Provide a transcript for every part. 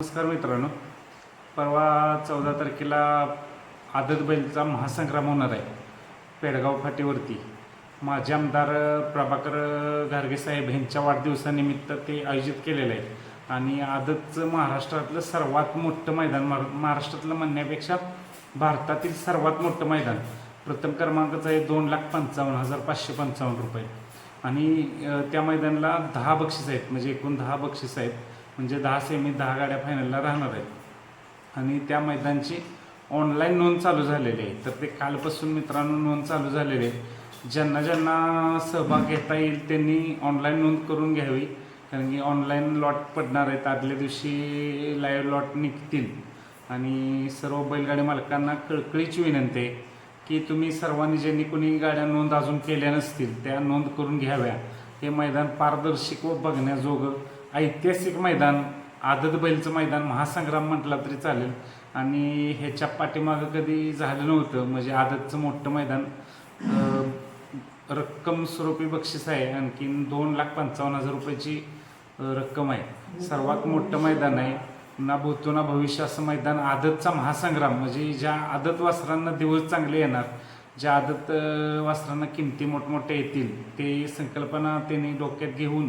नमस्कार मित्रांनो. परवा चौदा तारखेला आदत बैलचा महासंग्राम होणार आहे. पेडगाव फाटीवरती. माजी आमदार प्रभाकर घारगेसाहेब यांच्या वाढदिवसानिमित्त ते आयोजित केलेलं आहे. आणि आदतचं महाराष्ट्रातलं सर्वात मोठं मैदान महाराष्ट्रातलं म्हणण्यापेक्षा भारतातील सर्वात मोठं मैदान. प्रथम क्रमांकाचं आहे दोन लाख पंचावन्न हजार पाचशे पंचावन्न रुपये. आणि त्या मैदानाला दहा बक्षीस आहेत. म्हणजे एकूण दहा बक्षीस आहेत. म्हणजे दहा सेमी दहा गाड्या फायनलला राहणार आहेत. आणि त्या मैदानची ऑनलाईन नोंद चालू झालेली आहे. तर ते कालपासून मित्रांनो नोंद चालू झालेली आहे. ज्यांना ज्यांना सहभाग घेता येईल त्यांनी ऑनलाईन नोंद करून घ्यावी. कारण की ऑनलाईन लॉट पडणार आहेत. आदल्या दिवशी लाईव्ह लॉट निघतील. आणि सर्व बैलगाडी मालकांना कळकळीची विनंती आहे की तुम्ही सर्वांनी ज्यांनी कोणी गाड्या नोंद अजून केल्या नसतील त्या नोंद करून घ्याव्या. हे मैदान पारदर्शक व बघण्याजोगं ऐतिहासिक मैदान आदत बैलचं मैदान महासंग्राम म्हटला तरी चालेल. आणि ह्याच्या पाठीमागं कधी झालं नव्हतं म्हणजे आदतचं मोठं मैदान रक्कम स्वरूपी बक्षीस आहे. आणखीन दोन लाख पंचावन्न हजार रुपयाची रक्कम आहे. सर्वात मोठं मैदान आहे. ना भूतो ना भविष्य असं मैदान. आदतचा महासंग्राम म्हणजे ज्या आदत वासरांना दिवस चांगले येणार ज्या आदत अं, वासरांना किमती मोठमोठ्या येतील ते संकल्पना त्यांनी डोक्यात घेऊन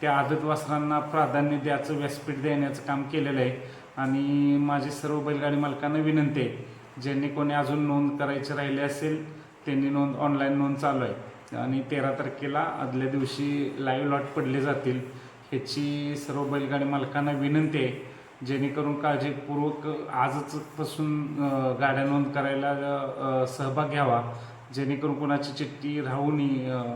त्या आदत वासरांना प्राधान्य द्यायचं व्यासपीठ देण्याचं काम केलेलं आहे. आणि माझी सर्व बैलगाडी मालकांना विनंती आहे ज्यांनी कोणी अजून नोंद करायची राहिली असेल त्यांनी नोंद ऑनलाईन नोंद चालू आहे. आणि तेरा तारखेला आदल्या दिवशी लाईव्ह लॉट पडले जातील ह्याची सर्व बैलगाडी मालकांना विनंती आहे जेणेकरून काळजीपूर्वक आजच पासून गाड्या नोंद करायला सहभाग घ्यावा जेणेकरून कोणाची चिठ्ठी राहून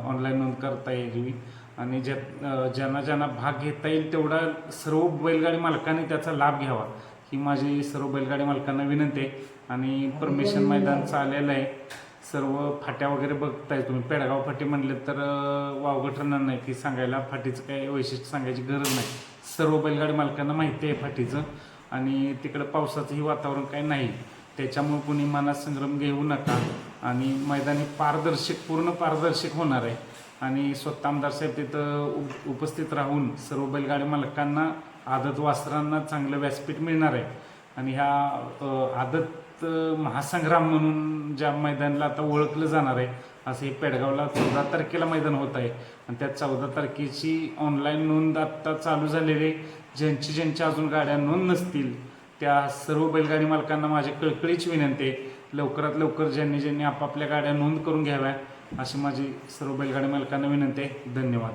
ऑनलाईन नोंद करता यावी. आणि ज्या ज्यांना ज्यांना भाग घेता येईल तेवढा सर्व बैलगाडी मालकांनी त्याचा लाभ घ्यावा. ही माझी सर्व बैलगाडी मालकांना विनंती आहे. आणि परमिशन मैदानचं आलेलं आहे. सर्व फाट्या वगैरे बघताय तुम्ही. पेडगाव फाटी म्हणले तर अ, वावगं ठरणार नाही ती सांगायला फाटीचं काही वैशिष्ट्य सांगायची गरज नाही. सर्व बैलगाडी मालकांना माहिती आहे फाटीचं. आणि तिकडं पावसाचंही वातावरण काही नाही. त्याच्यामुळे कुणी मनात संग्रम घेऊ नका. आणि मैदान हे पारदर्शक पूर्ण पारदर्शक होणार आहे. आणि स्वतः आमदार साहेब तिथं उप उपस्थित राहून सर्व बैलगाडी मालकांना आदत वासरांना चांगलं व्यासपीठ मिळणार आहे. आणि ह्या आदत महासंग्राम म्हणून ज्या मैदानाला आता ओळखलं जाणार आहे असं हे पेडगावला चौदा तारखेला मैदान होत आहे. आणि त्या चौदा तारखेची ऑनलाईन नोंद आत्ता चालू झालेली आहे. ज्यांची ज्यांच्या अजून गाड्या नोंद नसतील त्या सर्व बैलगाडी मालकांना माझी कळकळीची विनंती आहे. लवकरात लवकर ज्यांनी ज्यांनी आपापल्या गाड्या नोंद करून घ्याव्या अशी माझी सर्व बैलगाडी मालकांना विनंती आहे. धन्यवाद.